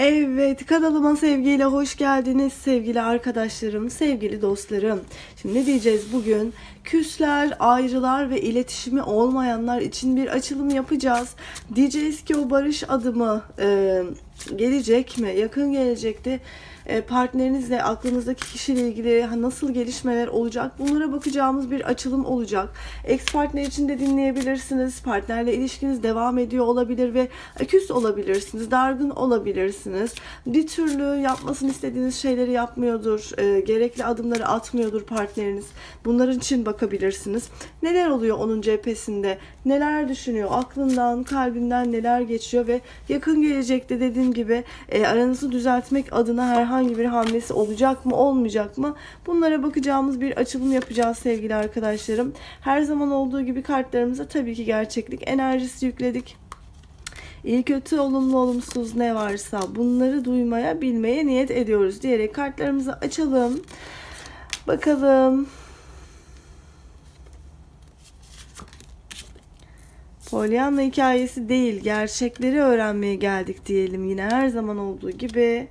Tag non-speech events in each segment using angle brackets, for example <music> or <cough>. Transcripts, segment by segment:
Evet kanalıma sevgiyle hoş geldiniz sevgili arkadaşlarım, sevgili dostlarım. Şimdi ne diyeceğiz bugün? Küsler, ayrılar ve iletişimi olmayanlar için bir açılım yapacağız. Diyeceğiz ki o barış adımı e, gelecek mi? Yakın gelecekte partnerinizle, aklınızdaki kişiyle ilgili nasıl gelişmeler olacak? Bunlara bakacağımız bir açılım olacak. Ex partner için de dinleyebilirsiniz. Partnerle ilişkiniz devam ediyor olabilir ve küs olabilirsiniz, dargın olabilirsiniz. Bir türlü yapmasını istediğiniz şeyleri yapmıyordur, e, gerekli adımları atmıyordur partneriniz. Bunların için bakabilirsiniz. Neler oluyor onun cephesinde? Neler düşünüyor? Aklından, kalbinden neler geçiyor ve yakın gelecekte dediğim gibi e, aranızı düzeltmek adına herhangi bir hamlesi olacak mı, olmayacak mı? Bunlara bakacağımız bir açılım yapacağız sevgili arkadaşlarım. Her zaman olduğu gibi kartlarımıza tabii ki gerçeklik enerjisi yükledik. İyi kötü olumlu olumsuz ne varsa bunları duymaya bilmeye niyet ediyoruz diyerek kartlarımızı açalım. Bakalım. Pollyanna hikayesi değil, gerçekleri öğrenmeye geldik diyelim yine her zaman olduğu gibi.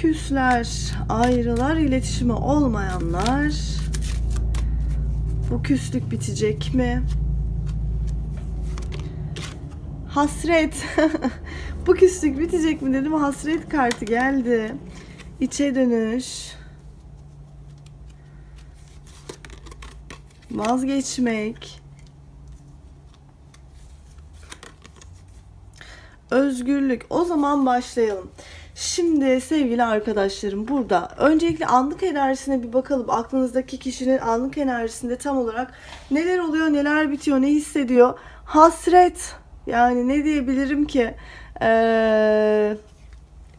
Küsler, ayrılar, iletişimi olmayanlar. Bu küslük bitecek mi? Hasret. <laughs> Bu küslük bitecek mi dedim. Hasret kartı geldi. İçe dönüş. Vazgeçmek. Özgürlük. O zaman başlayalım. Şimdi sevgili arkadaşlarım burada öncelikle anlık enerjisine bir bakalım. Aklınızdaki kişinin anlık enerjisinde tam olarak neler oluyor, neler bitiyor, ne hissediyor? Hasret. Yani ne diyebilirim ki? Ee,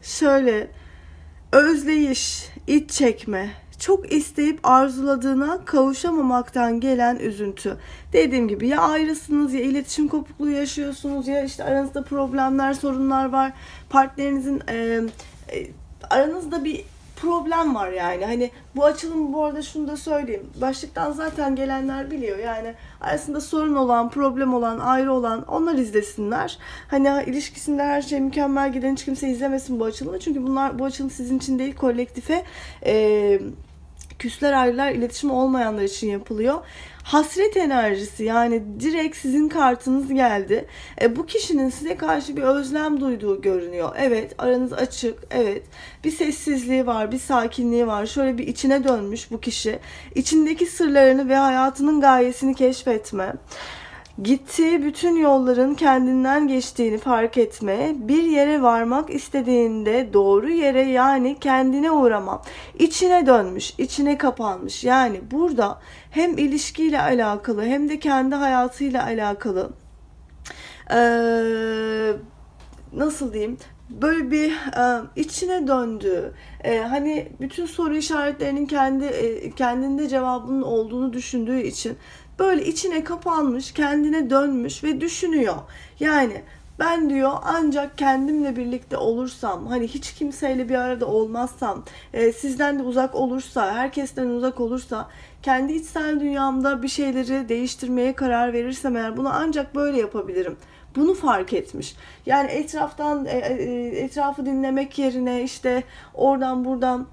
şöyle özleyiş, iç çekme, çok isteyip arzuladığına kavuşamamaktan gelen üzüntü. Dediğim gibi ya ayrısınız ya iletişim kopukluğu yaşıyorsunuz ya işte aranızda problemler, sorunlar var. Partnerinizin e, e, aranızda bir problem var yani. Hani bu açılım bu arada şunu da söyleyeyim. Başlıktan zaten gelenler biliyor. Yani arasında sorun olan, problem olan, ayrı olan onlar izlesinler. Hani ilişkisinde her şey mükemmel giden hiç kimse izlemesin bu açılımı. Çünkü bunlar bu açılım sizin için değil kolektife e, küsler ayrılar iletişim olmayanlar için yapılıyor. Hasret enerjisi yani direkt sizin kartınız geldi. E, bu kişinin size karşı bir özlem duyduğu görünüyor. Evet aranız açık. Evet bir sessizliği var, bir sakinliği var. Şöyle bir içine dönmüş bu kişi. İçindeki sırlarını ve hayatının gayesini keşfetme. Gittiği bütün yolların kendinden geçtiğini fark etme, bir yere varmak istediğinde doğru yere yani kendine uğrama, içine dönmüş, içine kapanmış. Yani burada hem ilişkiyle alakalı hem de kendi hayatıyla alakalı eee, nasıl diyeyim böyle bir e, içine döndüğü e, hani bütün soru işaretlerinin kendi e, kendinde cevabının olduğunu düşündüğü için böyle içine kapanmış kendine dönmüş ve düşünüyor yani ben diyor ancak kendimle birlikte olursam hani hiç kimseyle bir arada olmazsam e, sizden de uzak olursa herkesten uzak olursa kendi içsel dünyamda bir şeyleri değiştirmeye karar verirsem eğer bunu ancak böyle yapabilirim bunu fark etmiş. Yani etraftan e, e, etrafı dinlemek yerine işte oradan buradan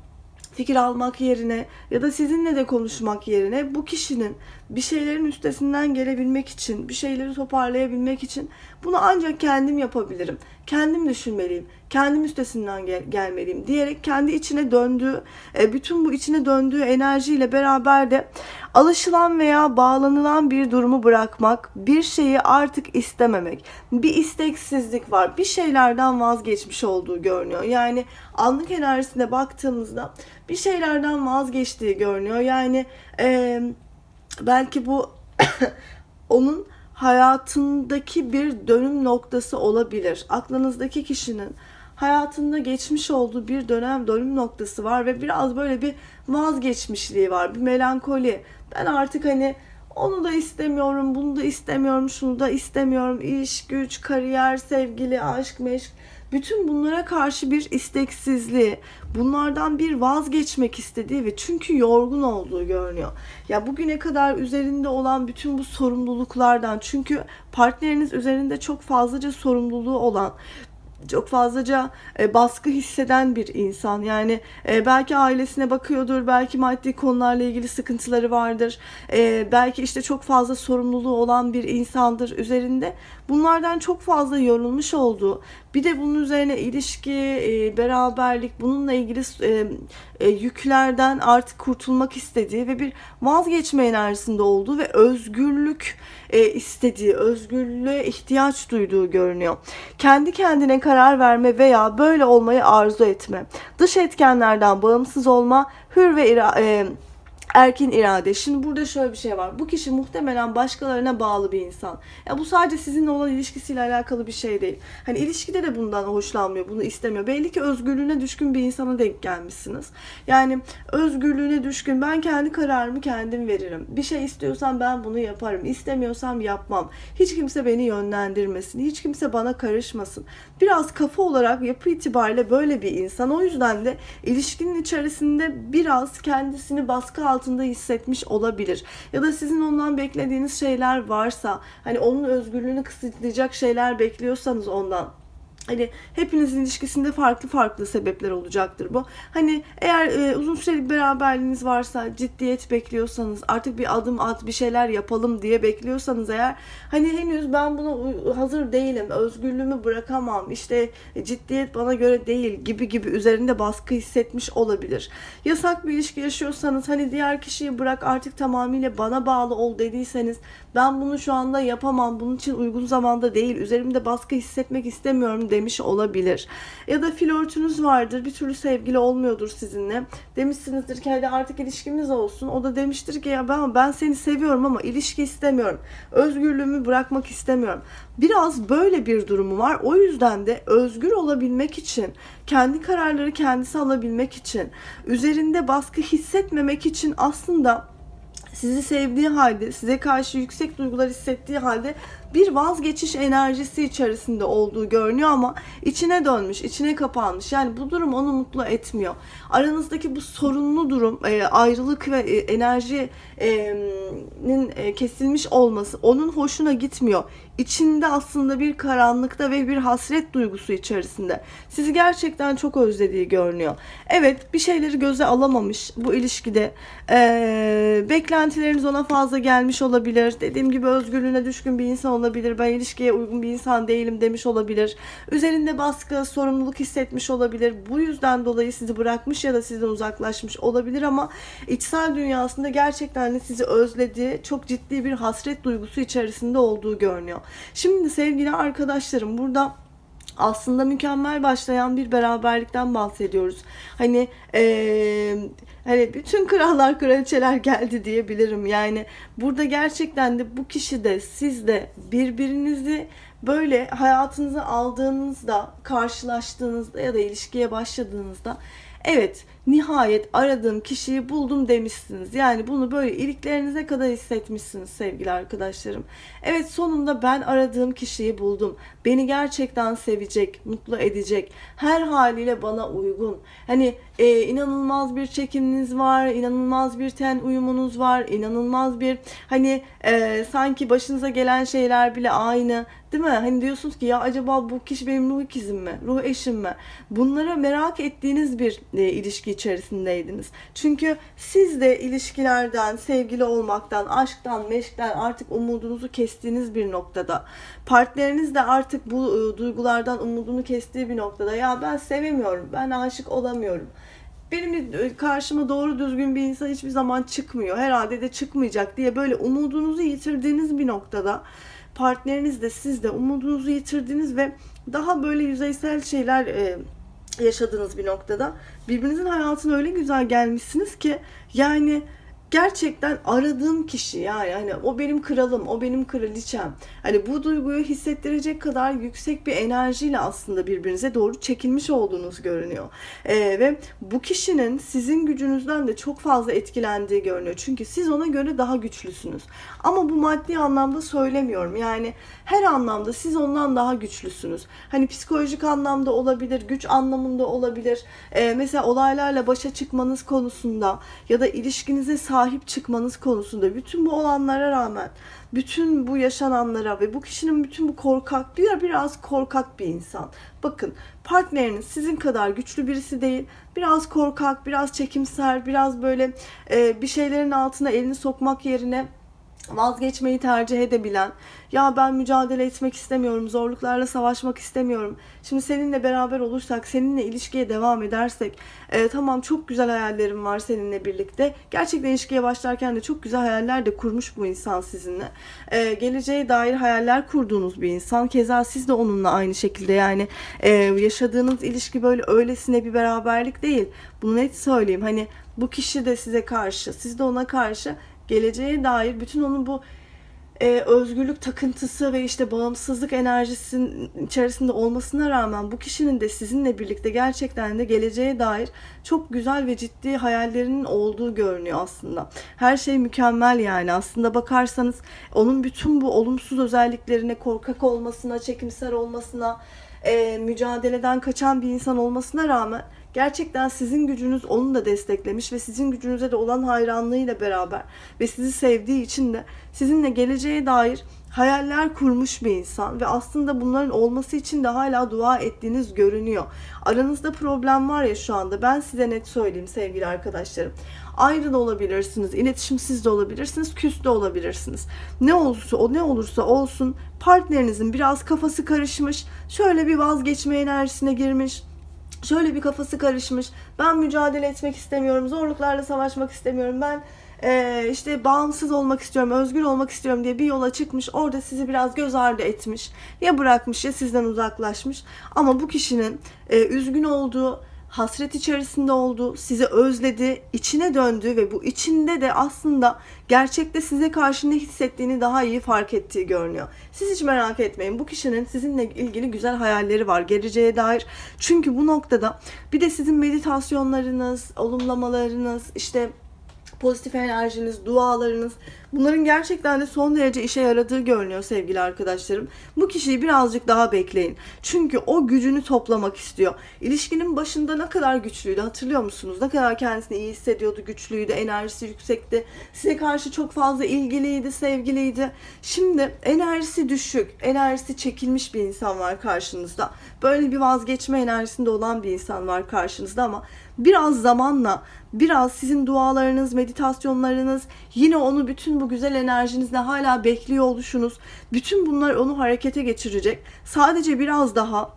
fikir almak yerine ya da sizinle de konuşmak yerine bu kişinin bir şeylerin üstesinden gelebilmek için, bir şeyleri toparlayabilmek için bunu ancak kendim yapabilirim. Kendim düşünmeliyim. Kendim üstesinden gel- gelmeliyim diyerek kendi içine döndüğü, e, bütün bu içine döndüğü enerjiyle beraber de alışılan veya bağlanılan bir durumu bırakmak, bir şeyi artık istememek, bir isteksizlik var. Bir şeylerden vazgeçmiş olduğu görünüyor. Yani anlık enerjisine baktığımızda bir şeylerden vazgeçtiği görünüyor. Yani eee belki bu <coughs> onun hayatındaki bir dönüm noktası olabilir. Aklınızdaki kişinin hayatında geçmiş olduğu bir dönem dönüm noktası var ve biraz böyle bir vazgeçmişliği var, bir melankoli. Ben artık hani onu da istemiyorum, bunu da istemiyorum, şunu da istemiyorum. İş, güç, kariyer, sevgili, aşk, meşk bütün bunlara karşı bir isteksizliği, bunlardan bir vazgeçmek istediği ve çünkü yorgun olduğu görünüyor. Ya bugüne kadar üzerinde olan bütün bu sorumluluklardan çünkü partneriniz üzerinde çok fazlaca sorumluluğu olan çok fazlaca e, baskı hisseden bir insan. Yani e, belki ailesine bakıyordur, belki maddi konularla ilgili sıkıntıları vardır. E, belki işte çok fazla sorumluluğu olan bir insandır üzerinde. Bunlardan çok fazla yorulmuş olduğu, bir de bunun üzerine ilişki, e, beraberlik, bununla ilgili e, e, yüklerden artık kurtulmak istediği ve bir vazgeçme enerjisinde olduğu ve özgürlük e, istediği, özgürlüğe ihtiyaç duyduğu görünüyor. Kendi kendine karar verme veya böyle olmayı arzu etme. Dış etkenlerden bağımsız olma, hür ve ira- e, erkin irade. Şimdi burada şöyle bir şey var. Bu kişi muhtemelen başkalarına bağlı bir insan. Ya bu sadece sizinle olan ilişkisiyle alakalı bir şey değil. Hani ilişkide de bundan hoşlanmıyor, bunu istemiyor. Belli ki özgürlüğüne düşkün bir insana denk gelmişsiniz. Yani özgürlüğüne düşkün. Ben kendi kararımı kendim veririm. Bir şey istiyorsam ben bunu yaparım. İstemiyorsam yapmam. Hiç kimse beni yönlendirmesin. Hiç kimse bana karışmasın. Biraz kafa olarak yapı itibariyle böyle bir insan. O yüzden de ilişkinin içerisinde biraz kendisini baskı altında hissetmiş olabilir. Ya da sizin ondan beklediğiniz şeyler varsa, hani onun özgürlüğünü kısıtlayacak şeyler bekliyorsanız ondan Hani hepinizin ilişkisinde farklı farklı sebepler olacaktır bu. Hani eğer e, uzun süreli beraberliğiniz varsa, ciddiyet bekliyorsanız, artık bir adım at, bir şeyler yapalım diye bekliyorsanız eğer hani henüz ben buna hazır değilim, özgürlüğümü bırakamam, işte ciddiyet bana göre değil gibi gibi üzerinde baskı hissetmiş olabilir. Yasak bir ilişki yaşıyorsanız hani diğer kişiyi bırak artık tamamıyla bana bağlı ol dediyseniz ben bunu şu anda yapamam, bunun için uygun zamanda değil, üzerimde baskı hissetmek istemiyorum demiş olabilir. Ya da flörtünüz vardır, bir türlü sevgili olmuyordur sizinle. Demişsinizdir ki hadi artık ilişkimiz olsun. O da demiştir ki ya ben, ben seni seviyorum ama ilişki istemiyorum. Özgürlüğümü bırakmak istemiyorum. Biraz böyle bir durumu var. O yüzden de özgür olabilmek için, kendi kararları kendisi alabilmek için, üzerinde baskı hissetmemek için aslında sizi sevdiği halde, size karşı yüksek duygular hissettiği halde bir vazgeçiş enerjisi içerisinde olduğu görünüyor ama içine dönmüş, içine kapanmış. Yani bu durum onu mutlu etmiyor. Aranızdaki bu sorunlu durum, e, ayrılık ve e, enerjinin e, kesilmiş olması onun hoşuna gitmiyor. İçinde aslında bir karanlıkta ve bir hasret duygusu içerisinde. Sizi gerçekten çok özlediği görünüyor. Evet bir şeyleri göze alamamış bu ilişkide. Beklentileriniz ona fazla gelmiş olabilir. Dediğim gibi özgürlüğüne düşkün bir insan olabilir. Ben ilişkiye uygun bir insan değilim demiş olabilir. Üzerinde baskı, sorumluluk hissetmiş olabilir. Bu yüzden dolayı sizi bırakmış ya da sizden uzaklaşmış olabilir ama içsel dünyasında gerçekten de sizi özlediği, çok ciddi bir hasret duygusu içerisinde olduğu görünüyor. Şimdi sevgili arkadaşlarım burada aslında mükemmel başlayan bir beraberlikten bahsediyoruz. Hani eee, hani bütün krallar kraliçeler geldi diyebilirim. Yani burada gerçekten de bu kişi de siz de birbirinizi böyle hayatınıza aldığınızda, karşılaştığınızda ya da ilişkiye başladığınızda evet nihayet aradığım kişiyi buldum demişsiniz. Yani bunu böyle iliklerinize kadar hissetmişsiniz sevgili arkadaşlarım. Evet sonunda ben aradığım kişiyi buldum. Beni gerçekten sevecek, mutlu edecek. Her haliyle bana uygun. Hani e, inanılmaz bir çekiminiz var, inanılmaz bir ten uyumunuz var, inanılmaz bir hani e, sanki başınıza gelen şeyler bile aynı. Değil mi? Hani diyorsunuz ki ya acaba bu kişi benim ruh ikizim mi? Ruh eşim mi? Bunları merak ettiğiniz bir e, ilişki içerisindeydiniz. Çünkü siz de ilişkilerden, sevgili olmaktan, aşktan, meşkten artık umudunuzu kestiğiniz bir noktada. Partneriniz de artık bu e, duygulardan umudunu kestiği bir noktada. Ya ben sevemiyorum, ben aşık olamıyorum. Benim de karşıma doğru düzgün bir insan hiçbir zaman çıkmıyor. Herhalde de çıkmayacak diye böyle umudunuzu yitirdiğiniz bir noktada partneriniz de siz de umudunuzu yitirdiniz ve daha böyle yüzeysel şeyler e, yaşadığınız bir noktada. Birbirinizin hayatına öyle güzel gelmişsiniz ki yani gerçekten aradığım kişi yani hani o benim kralım, o benim kraliçem. Hani bu duyguyu hissettirecek kadar yüksek bir enerjiyle aslında birbirinize doğru çekilmiş olduğunuz görünüyor. Ee, ve bu kişinin sizin gücünüzden de çok fazla etkilendiği görünüyor. Çünkü siz ona göre daha güçlüsünüz. Ama bu maddi anlamda söylemiyorum. Yani her anlamda siz ondan daha güçlüsünüz. Hani psikolojik anlamda olabilir, güç anlamında olabilir. Ee, mesela olaylarla başa çıkmanız konusunda ya da ilişkinize sahip çıkmanız konusunda bütün bu olanlara rağmen bütün bu yaşananlara ve bu kişinin bütün bu korkak bir biraz korkak bir insan. Bakın partneriniz sizin kadar güçlü birisi değil. Biraz korkak, biraz çekimser, biraz böyle e, bir şeylerin altına elini sokmak yerine vazgeçmeyi tercih edebilen, ya ben mücadele etmek istemiyorum, zorluklarla savaşmak istemiyorum. Şimdi seninle beraber olursak, seninle ilişkiye devam edersek, e, tamam çok güzel hayallerim var seninle birlikte. Gerçekten ilişkiye başlarken de çok güzel hayaller de kurmuş bu insan sizinle. E, geleceğe dair hayaller kurduğunuz bir insan. Keza siz de onunla aynı şekilde yani e, yaşadığınız ilişki böyle öylesine bir beraberlik değil. Bunu net söyleyeyim. Hani bu kişi de size karşı, siz de ona karşı geleceğe dair bütün onun bu e, özgürlük takıntısı ve işte bağımsızlık enerjisinin içerisinde olmasına rağmen bu kişinin de sizinle birlikte gerçekten de geleceğe dair çok güzel ve ciddi hayallerinin olduğu görünüyor aslında. Her şey mükemmel yani aslında bakarsanız onun bütün bu olumsuz özelliklerine korkak olmasına, çekimser olmasına, e, mücadeleden kaçan bir insan olmasına rağmen gerçekten sizin gücünüz onu da desteklemiş ve sizin gücünüze de olan hayranlığıyla beraber ve sizi sevdiği için de sizinle geleceğe dair hayaller kurmuş bir insan ve aslında bunların olması için de hala dua ettiğiniz görünüyor. Aranızda problem var ya şu anda ben size net söyleyeyim sevgili arkadaşlarım. Ayrı da olabilirsiniz, iletişimsiz de olabilirsiniz, küs de olabilirsiniz. Ne olursa o ne olursa olsun partnerinizin biraz kafası karışmış, şöyle bir vazgeçme enerjisine girmiş, şöyle bir kafası karışmış. Ben mücadele etmek istemiyorum. Zorluklarla savaşmak istemiyorum. Ben e, işte bağımsız olmak istiyorum, özgür olmak istiyorum diye bir yola çıkmış. Orada sizi biraz göz ardı etmiş. Ya bırakmış ya sizden uzaklaşmış. Ama bu kişinin e, üzgün olduğu, hasret içerisinde oldu, sizi özledi, içine döndü ve bu içinde de aslında gerçekte size karşı ne hissettiğini daha iyi fark ettiği görünüyor. Siz hiç merak etmeyin. Bu kişinin sizinle ilgili güzel hayalleri var geleceğe dair. Çünkü bu noktada bir de sizin meditasyonlarınız, olumlamalarınız, işte pozitif enerjiniz, dualarınız bunların gerçekten de son derece işe yaradığı görünüyor sevgili arkadaşlarım. Bu kişiyi birazcık daha bekleyin. Çünkü o gücünü toplamak istiyor. İlişkinin başında ne kadar güçlüydü hatırlıyor musunuz? Ne kadar kendisini iyi hissediyordu, güçlüydü, enerjisi yüksekti. Size karşı çok fazla ilgiliydi, sevgiliydi. Şimdi enerjisi düşük, enerjisi çekilmiş bir insan var karşınızda. Böyle bir vazgeçme enerjisinde olan bir insan var karşınızda ama biraz zamanla biraz sizin dualarınız, meditasyonlarınız, yine onu bütün bu güzel enerjinizle hala bekliyor oluşunuz, bütün bunlar onu harekete geçirecek. Sadece biraz daha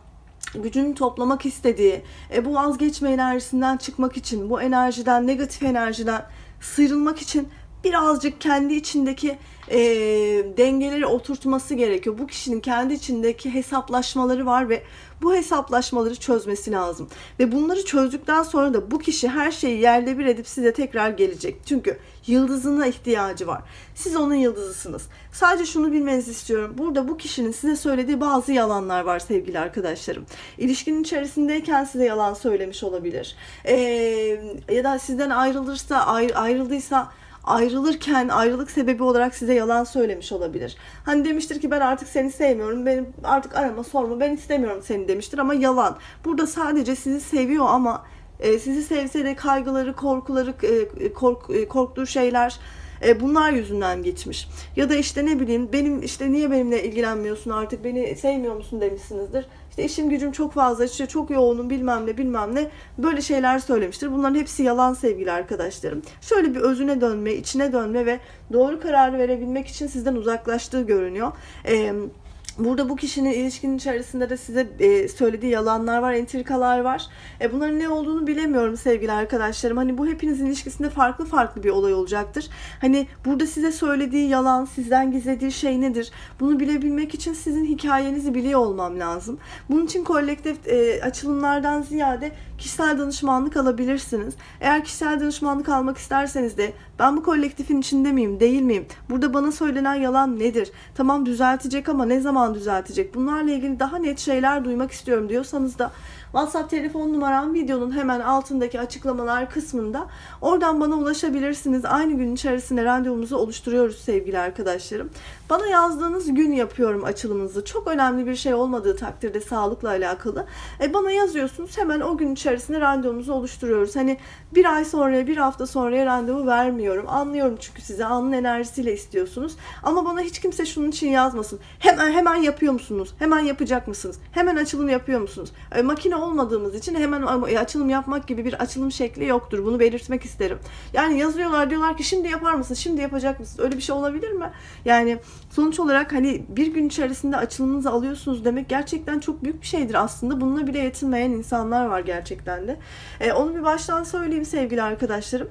gücünü toplamak istediği, e, bu vazgeçme enerjisinden çıkmak için, bu enerjiden, negatif enerjiden sıyrılmak için birazcık kendi içindeki e, dengeleri oturtması gerekiyor. Bu kişinin kendi içindeki hesaplaşmaları var ve bu hesaplaşmaları çözmesi lazım. Ve bunları çözdükten sonra da bu kişi her şeyi yerle bir edip size tekrar gelecek. Çünkü yıldızına ihtiyacı var. Siz onun yıldızısınız. Sadece şunu bilmenizi istiyorum. Burada bu kişinin size söylediği bazı yalanlar var sevgili arkadaşlarım. İlişkinin içerisindeyken size yalan söylemiş olabilir. Ee, ya da sizden ayrılırsa, ayr- ayrıldıysa ayrılırken ayrılık sebebi olarak size yalan söylemiş olabilir. Hani demiştir ki ben artık seni sevmiyorum. Benim artık arama sorma. Ben istemiyorum seni demiştir ama yalan. Burada sadece sizi seviyor ama e, sizi sevse de kaygıları, korkuları, e, kork, e, korktuğu şeyler e, bunlar yüzünden geçmiş. Ya da işte ne bileyim benim işte niye benimle ilgilenmiyorsun artık beni sevmiyor musun demişsinizdir. İşte işim gücüm çok fazla işte çok yoğunum bilmem ne bilmem ne böyle şeyler söylemiştir. Bunların hepsi yalan sevgili arkadaşlarım. Şöyle bir özüne dönme, içine dönme ve doğru kararı verebilmek için sizden uzaklaştığı görünüyor. Eee Burada bu kişinin ilişkinin içerisinde de size e, söylediği yalanlar var, entrikalar var. E, bunların ne olduğunu bilemiyorum sevgili arkadaşlarım. Hani bu hepinizin ilişkisinde farklı farklı bir olay olacaktır. Hani burada size söylediği yalan, sizden gizlediği şey nedir? Bunu bilebilmek için sizin hikayenizi biliyor olmam lazım. Bunun için kolektif e, açılımlardan ziyade kişisel danışmanlık alabilirsiniz. Eğer kişisel danışmanlık almak isterseniz de ben bu kolektifin içinde miyim, değil miyim? Burada bana söylenen yalan nedir? Tamam düzeltecek ama ne zaman düzeltecek? Bunlarla ilgili daha net şeyler duymak istiyorum diyorsanız da WhatsApp telefon numaram videonun hemen altındaki açıklamalar kısmında oradan bana ulaşabilirsiniz. Aynı gün içerisinde randevumuzu oluşturuyoruz sevgili arkadaşlarım. Bana yazdığınız gün yapıyorum açılımınızı. Çok önemli bir şey olmadığı takdirde sağlıkla alakalı. E bana yazıyorsunuz hemen o gün içerisinde randevumuzu oluşturuyoruz. Hani bir ay sonraya bir hafta sonraya randevu vermiyorum. Anlıyorum çünkü size anın enerjisiyle istiyorsunuz. Ama bana hiç kimse şunun için yazmasın. Hemen hemen yapıyor musunuz? Hemen yapacak mısınız? Hemen açılım yapıyor musunuz? E, makine olmadığımız için hemen açılım yapmak gibi bir açılım şekli yoktur. Bunu belirtmek isterim. Yani yazıyorlar diyorlar ki şimdi yapar mısın? Şimdi yapacak mısın? Öyle bir şey olabilir mi? Yani sonuç olarak hani bir gün içerisinde açılımınızı alıyorsunuz demek gerçekten çok büyük bir şeydir aslında. Bununla bile yetinmeyen insanlar var gerçekten de. E, onu bir baştan söyleyeyim sevgili arkadaşlarım.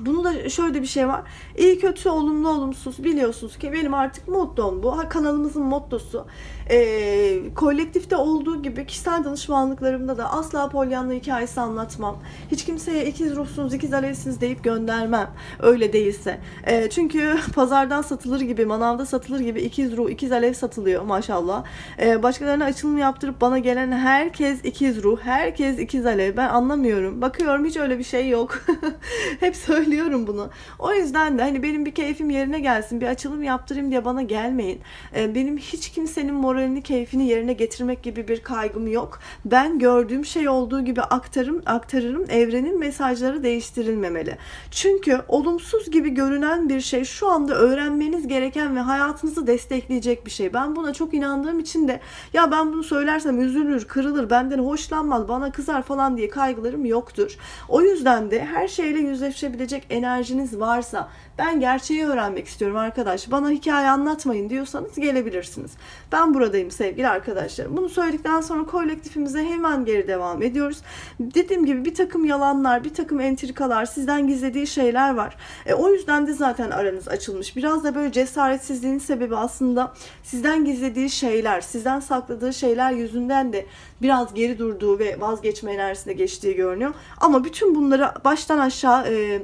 Bunu da şöyle bir şey var. İyi kötü olumlu olumsuz biliyorsunuz ki benim artık mottom bu. Ha, kanalımızın mottosu. Ee, kolektifte olduğu gibi kişisel danışmanlıklarımda da asla polyanlı hikayesi anlatmam. Hiç kimseye ikiz ruhsunuz, ikiz alevsiniz deyip göndermem. Öyle değilse. Ee, çünkü <laughs> pazardan satılır gibi, manavda satılır gibi ikiz ruh, ikiz alev satılıyor maşallah. Ee, başkalarına açılım yaptırıp bana gelen herkes ikiz ruh, herkes ikiz alev. Ben anlamıyorum. Bakıyorum hiç öyle bir şey yok. <laughs> Hep söylüyorum bunu. O yüzden de hani benim bir keyfim yerine gelsin, bir açılım yaptırayım diye bana gelmeyin. Ee, benim hiç kimsenin moralini, keyfini yerine getirmek gibi bir kaygım yok. Ben gördüğüm şey olduğu gibi aktarım, aktarırım. Evrenin mesajları değiştirilmemeli. Çünkü olumsuz gibi görünen bir şey şu anda öğrenmeniz gereken ve hayatınızı destekleyecek bir şey. Ben buna çok inandığım için de ya ben bunu söylersem üzülür, kırılır, benden hoşlanmaz, bana kızar falan diye kaygılarım yoktur. O yüzden de her şeyle yüzleşebilecek enerjiniz varsa ben gerçeği öğrenmek istiyorum arkadaş. Bana hikaye anlatmayın diyorsanız gelebilirsiniz. Ben buradayım sevgili arkadaşlarım. Bunu söyledikten sonra kolektifimize hemen geri devam ediyoruz. Dediğim gibi bir takım yalanlar, bir takım entrikalar, sizden gizlediği şeyler var. E, o yüzden de zaten aranız açılmış. Biraz da böyle cesaretsizliğin sebebi aslında sizden gizlediği şeyler, sizden sakladığı şeyler yüzünden de biraz geri durduğu ve vazgeçme enerjisine geçtiği görünüyor. Ama bütün bunları baştan aşağı e,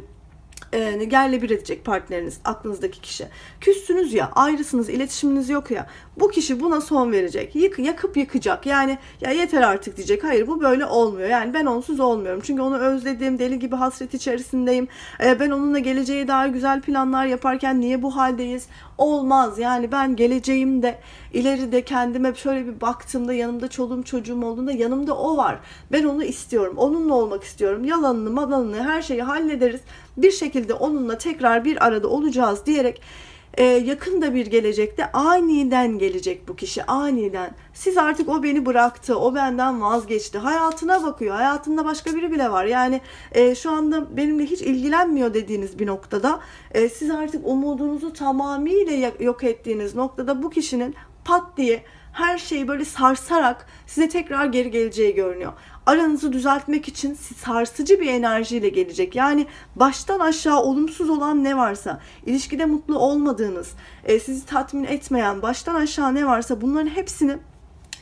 e, yerle bir edecek partneriniz, aklınızdaki kişi. Küssünüz ya, ayrısınız, iletişiminiz yok ya. Bu kişi buna son verecek. Yık, yakıp yıkacak. Yani ya yeter artık diyecek. Hayır bu böyle olmuyor. Yani ben onsuz olmuyorum. Çünkü onu özledim, deli gibi hasret içerisindeyim. E, ben onunla geleceğe dair güzel planlar yaparken niye bu haldeyiz? Olmaz. Yani ben geleceğimde, ileride kendime şöyle bir baktığımda yanımda çoluğum çocuğum olduğunda yanımda o var. Ben onu istiyorum. Onunla olmak istiyorum. Yalanını, malanını her şeyi hallederiz. Bir şekilde onunla tekrar bir arada olacağız diyerek e, yakın da bir gelecekte aniden gelecek bu kişi aniden. Siz artık o beni bıraktı, o benden vazgeçti. Hayatına bakıyor. Hayatında başka biri bile var. Yani e, şu anda benimle hiç ilgilenmiyor dediğiniz bir noktada e, siz artık umudunuzu tamamıyla yok ettiğiniz noktada bu kişinin pat diye her şeyi böyle sarsarak size tekrar geri geleceği görünüyor. Aranızı düzeltmek için sarsıcı bir enerjiyle gelecek. Yani baştan aşağı olumsuz olan ne varsa, ilişkide mutlu olmadığınız, e, sizi tatmin etmeyen, baştan aşağı ne varsa bunların hepsini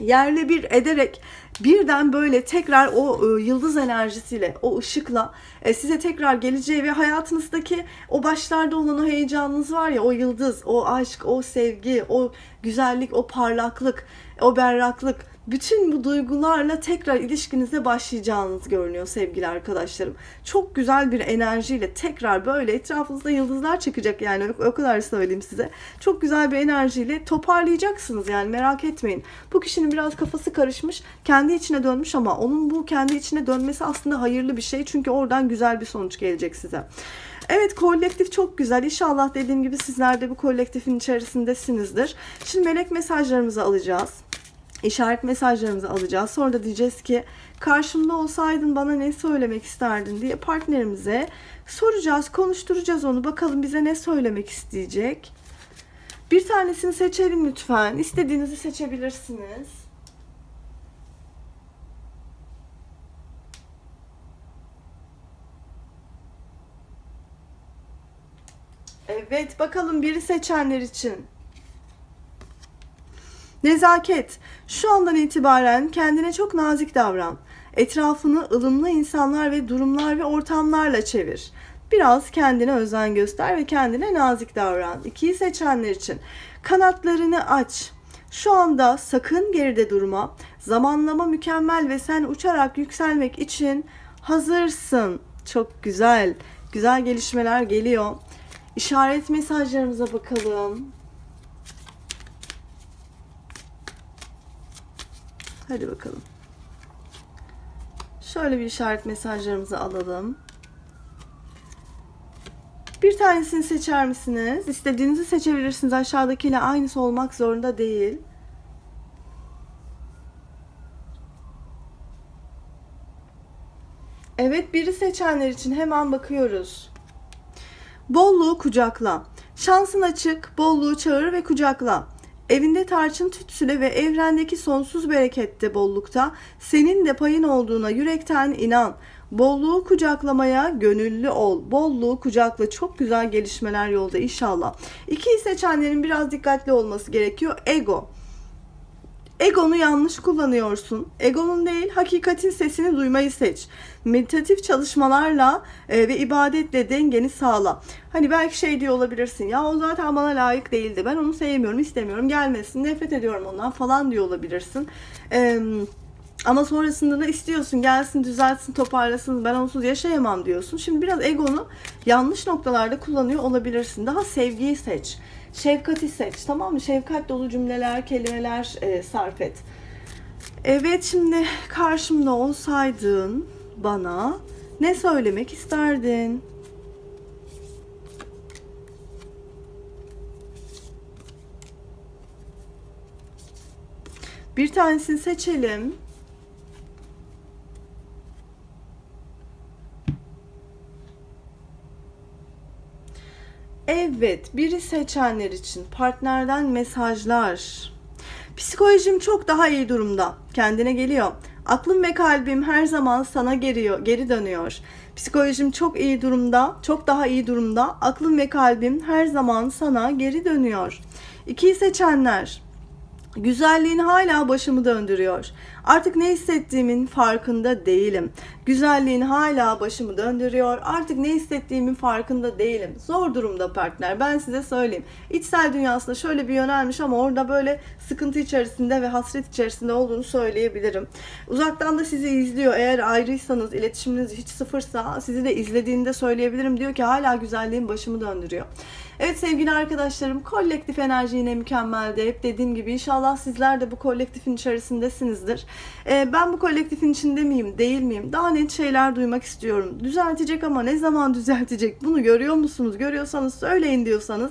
yerle bir ederek birden böyle tekrar o e, yıldız enerjisiyle, o ışıkla e, size tekrar geleceği ve hayatınızdaki o başlarda olan o heyecanınız var ya, o yıldız, o aşk, o sevgi, o güzellik, o parlaklık, o berraklık bütün bu duygularla tekrar ilişkinize başlayacağınız görünüyor sevgili arkadaşlarım. Çok güzel bir enerjiyle tekrar böyle etrafınızda yıldızlar çıkacak yani o kadar söyleyeyim size. Çok güzel bir enerjiyle toparlayacaksınız yani merak etmeyin. Bu kişinin biraz kafası karışmış, kendi içine dönmüş ama onun bu kendi içine dönmesi aslında hayırlı bir şey. Çünkü oradan güzel bir sonuç gelecek size. Evet kolektif çok güzel. İnşallah dediğim gibi sizler de bu kolektifin içerisindesinizdir. Şimdi melek mesajlarımızı alacağız işaret mesajlarımızı alacağız. Sonra da diyeceğiz ki karşımda olsaydın bana ne söylemek isterdin diye partnerimize soracağız, konuşturacağız onu. Bakalım bize ne söylemek isteyecek. Bir tanesini seçelim lütfen. İstediğinizi seçebilirsiniz. Evet, bakalım biri seçenler için. Nezaket. Şu andan itibaren kendine çok nazik davran. Etrafını ılımlı insanlar ve durumlar ve ortamlarla çevir. Biraz kendine özen göster ve kendine nazik davran. İkiyi seçenler için kanatlarını aç. Şu anda sakın geride durma. Zamanlama mükemmel ve sen uçarak yükselmek için hazırsın. Çok güzel. Güzel gelişmeler geliyor. İşaret mesajlarımıza bakalım. Hadi bakalım. Şöyle bir işaret mesajlarımızı alalım. Bir tanesini seçer misiniz? İstediğinizi seçebilirsiniz. Aşağıdakiyle aynısı olmak zorunda değil. Evet, biri seçenler için hemen bakıyoruz. Bolluğu kucakla. Şansın açık, bolluğu çağır ve kucakla. Evinde tarçın tütsüle ve evrendeki sonsuz berekette bollukta senin de payın olduğuna yürekten inan. Bolluğu kucaklamaya gönüllü ol. Bolluğu kucakla. Çok güzel gelişmeler yolda inşallah. İkiyi seçenlerin biraz dikkatli olması gerekiyor. Ego. Egonu yanlış kullanıyorsun. Egonun değil, hakikatin sesini duymayı seç. Meditatif çalışmalarla e, ve ibadetle dengeni sağla. Hani belki şey diyor olabilirsin. Ya o zaten bana layık değildi. Ben onu sevmiyorum, istemiyorum. Gelmesin, nefret ediyorum ondan falan diyor olabilirsin. Eee ama sonrasında da istiyorsun gelsin düzeltsin toparlasın ben onsuz yaşayamam diyorsun. Şimdi biraz egonu yanlış noktalarda kullanıyor olabilirsin. Daha sevgiyi seç. Şefkati seç tamam mı? Şefkat dolu cümleler, kelimeler e, sarf et. Evet şimdi karşımda olsaydın bana ne söylemek isterdin? Bir tanesini seçelim. Evet, biri seçenler için partnerden mesajlar. Psikolojim çok daha iyi durumda. Kendine geliyor. Aklım ve kalbim her zaman sana geliyor, geri dönüyor. Psikolojim çok iyi durumda, çok daha iyi durumda. Aklım ve kalbim her zaman sana geri dönüyor. İkiyi seçenler. Güzelliğin hala başımı döndürüyor. Artık ne hissettiğimin farkında değilim. Güzelliğin hala başımı döndürüyor. Artık ne hissettiğimin farkında değilim. Zor durumda partner. Ben size söyleyeyim. İçsel dünyasında şöyle bir yönelmiş ama orada böyle sıkıntı içerisinde ve hasret içerisinde olduğunu söyleyebilirim. Uzaktan da sizi izliyor. Eğer ayrıysanız, iletişiminiz hiç sıfırsa sizi de izlediğinde söyleyebilirim. Diyor ki hala güzelliğin başımı döndürüyor. Evet sevgili arkadaşlarım kolektif enerji yine mükemmeldi. Hep dediğim gibi inşallah sizler de bu kolektifin içerisindesinizdir. Ee, ben bu kolektifin içinde miyim değil miyim? Daha net şeyler duymak istiyorum. Düzeltecek ama ne zaman <laughs> düzeltecek? Bunu görüyor musunuz? Görüyorsanız söyleyin diyorsanız.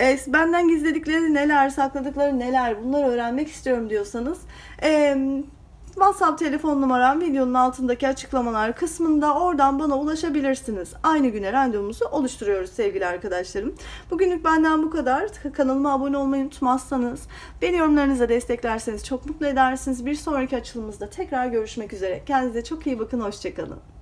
E, benden gizledikleri neler, sakladıkları neler bunları öğrenmek istiyorum diyorsanız. Eee WhatsApp telefon numaram videonun altındaki açıklamalar kısmında oradan bana ulaşabilirsiniz. Aynı güne randevumuzu oluşturuyoruz sevgili arkadaşlarım. Bugünlük benden bu kadar. Kanalıma abone olmayı unutmazsanız, beni yorumlarınıza desteklerseniz çok mutlu edersiniz. Bir sonraki açılımımızda tekrar görüşmek üzere. Kendinize çok iyi bakın, hoşçakalın.